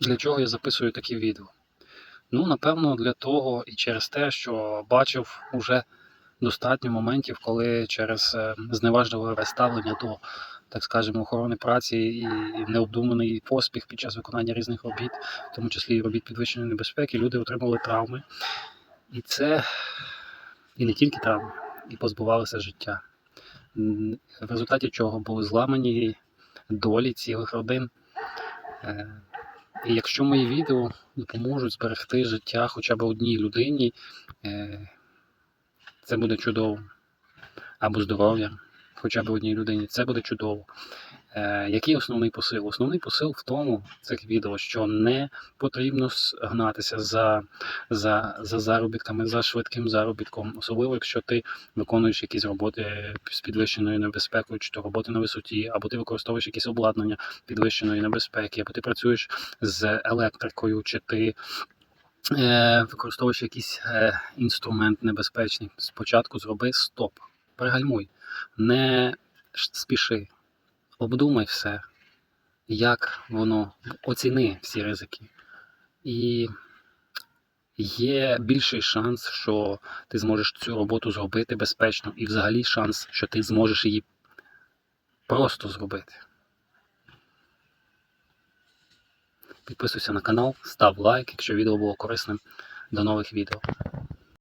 Для чого я записую такі відео? Ну, напевно, для того і через те, що бачив уже достатньо моментів, коли через е, зневажливе ставлення до, так скажемо, охорони праці і необдуманий поспіх під час виконання різних робіт, в тому числі і робіт підвищеної небезпеки, люди отримали травми. І це і не тільки травми, і позбувалися життя. В результаті чого були зламані долі цілих родин. І якщо мої відео допоможуть зберегти життя хоча б одній людині, е, це буде чудово. Або здоров'я хоча б одній людині, це буде чудово. Е, Який основний посил? Основний посил в тому цих відео, що не потрібно гнатися за, за, за заробітками, за швидким заробітком, особливо якщо ти виконуєш якісь роботи з підвищеною небезпекою, чи то роботи на висоті, або ти використовуєш якісь обладнання підвищеної небезпеки, або ти працюєш з електрикою, чи ти е, використовуєш якийсь е, інструмент небезпечний. Спочатку зроби стоп, пригальмуй, не спіши, обдумай все, як воно, оціни всі ризики. І є більший шанс, що ти зможеш цю роботу зробити безпечно, і взагалі шанс, що ти зможеш її просто зробити. Підписуйся на канал, став лайк, якщо відео було корисним. До нових відео.